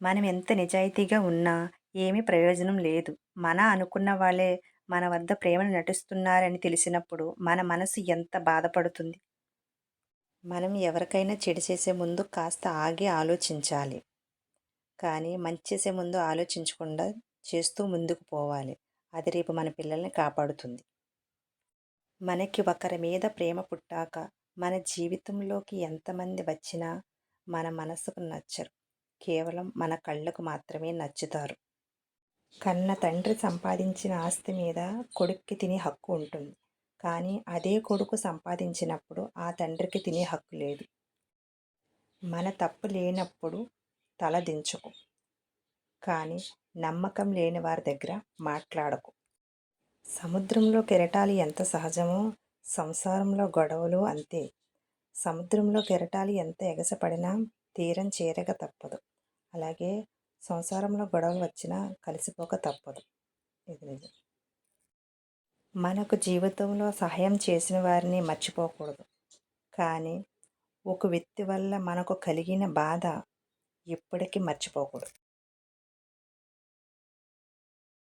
మనం ఎంత నిజాయితీగా ఉన్నా ఏమీ ప్రయోజనం లేదు. మన అనుకున్న వాళ్ళే మన వద్ద ప్రేమను నటిస్తున్నారని తెలిసినప్పుడు మన మనసు ఎంత బాధపడుతుంది? మనం ఎవరికైనా చెడు చేసే ముందు కాస్త ఆగి ఆలోచించాలి. కానీ మంచి చేసే ముందు ఆలోచించకుండా చేస్తూ ముందుకు పోవాలి. అది రేపు మన పిల్లల్ని కాపాడుతుంది. మనకి ఒకరి మీద ప్రేమ పుట్టాక మన జీవితంలోకి ఎంతమంది వచ్చినా మన మనసుకు నచ్చరు. కేవలం మన కళ్ళకు మాత్రమే నచ్చుతారు. కన్న తండ్రి సంపాదించిన ఆస్తి మీద కొడుక్కి తినే హక్కు ఉంటుంది. కానీ అదే కొడుకు సంపాదించినప్పుడు ఆ తండ్రికి తినే హక్కు లేదు. మన తప్పు లేనప్పుడు తల దించకు. కానీ నమ్మకం లేని వారి దగ్గర మాట్లాడకు. సముద్రంలో కెరటాలు ఎంత సహజమో సంసారంలో గొడవలు అంతే. సముద్రంలో కెరటాలు ఎంత ఎగసపడినా తీరం చేరక తప్పదు. అలాగే సంసారంలో గొడవలు వచ్చినా కలిసిపోక తప్పదు. ఇది నిజం. మనకు జీవితంలో సహాయం చేసిన వారిని మర్చిపోకూడదు. కానీ ఒక వ్యక్తి వల్ల మనకు కలిగిన బాధ ఎప్పటికీ మర్చిపోకూడదు.